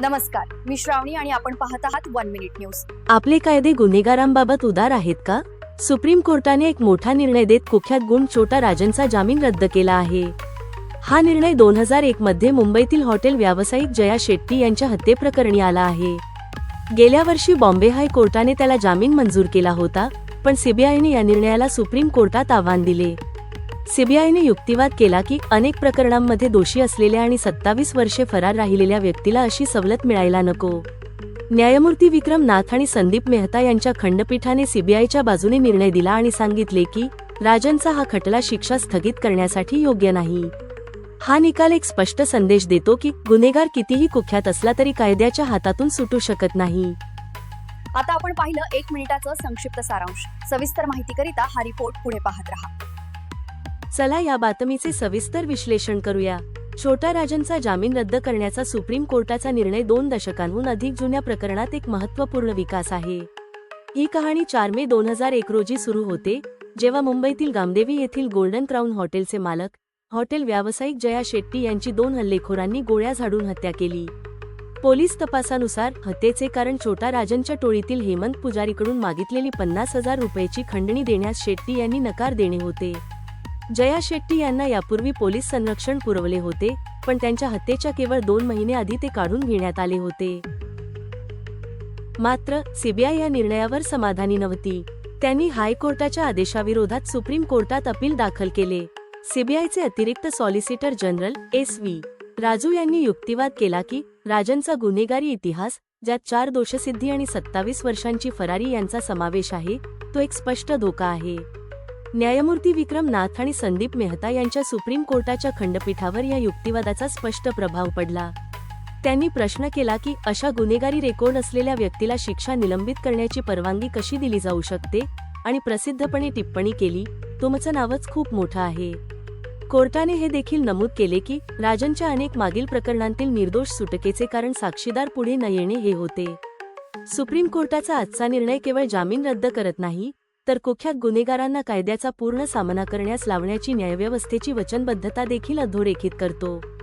नमस्कार मी श्रावणी आणि आपण पाहत आहात वन मिनिट न्यूज. आपले कायदे गुन्हेगारांबाबत उदार आहेत का? सुप्रीम कोर्टाने एक मोठा निर्णय देत कुख्यात गुण छोटा राजनचा जामीन रद्द केला आहे. हा निर्णय दोन हजार एक मध्ये मुंबईतील हॉटेल व्यावसायिक जया शेट्टी यांच्या हत्येप्रकरणी आला आहे. गेल्या वर्षी बॉम्बे हायकोर्टाने त्याला जामीन मंजूर केला होता पण सीबीआयने या निर्णयाला सुप्रीम कोर्टात आव्हान दिले. सीबीआयने युक्तिवाद केला की अनेक प्रकरणांमध्ये दोषी असलेल्या आणि सत्तावीस वर्षे फरार राहिलेल्या व्यक्तीला अशी सवलत मिळायला नको. न्यायमूर्ती विक्रम नाथ आणि संदीप मेहता यांच्या खंडपीठाने सीबीआयच्या बाजूने निर्णय दिला आणि सांगितले की राजनचा हा खटला शिक्षा स्थगित करण्यासाठी योग्य नाही. हा निकाल एक स्पष्ट संदेश देतो की गुन्हेगार कितीही कुख्यात असला तरी कायद्याच्या हातातून सुटू शकत नाही. आता आपण पाहिलं एक मिनिटाचं संक्षिप्त सारांश. सविस्तर माहितीकरिता हा रिपोर्ट पुढे पाहत रहा. चला या बातमीचे सविस्तर विश्लेषण करूया. छोटा राजनचा जामीन रद्द करण्याचा सुप्रीम कोर्टाचा निर्णय दोन दशकांहून अधिक जुन्या प्रकरणात एक महत्त्वपूर्ण विकास आहे. ही कहाणी चार मे दोन हजार एक रोजी सुरू होते जेव्हा मुंबईतील गामदेवी येथील गोल्डन क्राऊन हॉटेलचे मालक हॉटेल व्यावसायिक जया शेट्टी यांची दोन हल्लेखोरांनी गोळ्या झाडून हत्या केली. पोलीस तपासानुसार हत्येचे कारण छोटा राजनच्या टोळीतील हेमंत पुजारीकडून मागितलेली पन्नास हजार रुपयाची खंडणी देण्यास शेट्टी यांनी नकार देणे होते. जया शेट्टी यांना यापूर्वी पोलीस संरक्षण पुरवले होते पण त्यांच्या हत्येच्या केवळ दोन महिने आधी ते काढून घेण्यात आले होते. मात्र सीबीआय या निर्णयावर समाधानी नव्हती. त्यांनी हायकोर्टाच्या आदेशाविरोधात सुप्रीम कोर्टात अपील दाखल केले. सीबीआयचे अतिरिक्त solicitor general S V. Raju यांनी युक्तिवाद केला की राजनचा गुन्हेगारी इतिहास ज्यात चार दोषसिद्धी आणि सत्तावीस वर्षांची फरारी यांचा समावेश आहे तो एक स्पष्ट धोका आहे. न्यायमूर्ती विक्रम नाथ आणि संदीप मेहता यांच्या सुप्रीम कोर्टाच्या खंडपीठावर या युक्तिवादाचा स्पष्ट प्रभाव पडला. त्यांनी प्रश्न केला की अशा गुन्हेगारी रेकॉर्ड असलेल्या व्यक्तीला शिक्षा निलंबित करण्याची परवानगी कशी दिली जाऊ शकते? आणि प्रसिद्धपणे टिप्पणी केली तुमचं नावच खूप मोठं आहे. कोर्टाने हे देखील नमूद केले की राजनच्या अनेक मागील प्रकरणांतील निर्दोष सुटकेचे कारण साक्षीदार पुढे न येणे हे होते. सुप्रीम कोर्टाचा आजचा निर्णय केवळ जामीन रद्द करत नाही तर कुख्यात गुन्हेगारांना कायद्याचा पूर्ण सामना करण्यास लावण्याची न्यायव्यवस्थेची वचनबद्धता देखील अधोरेखित करतो.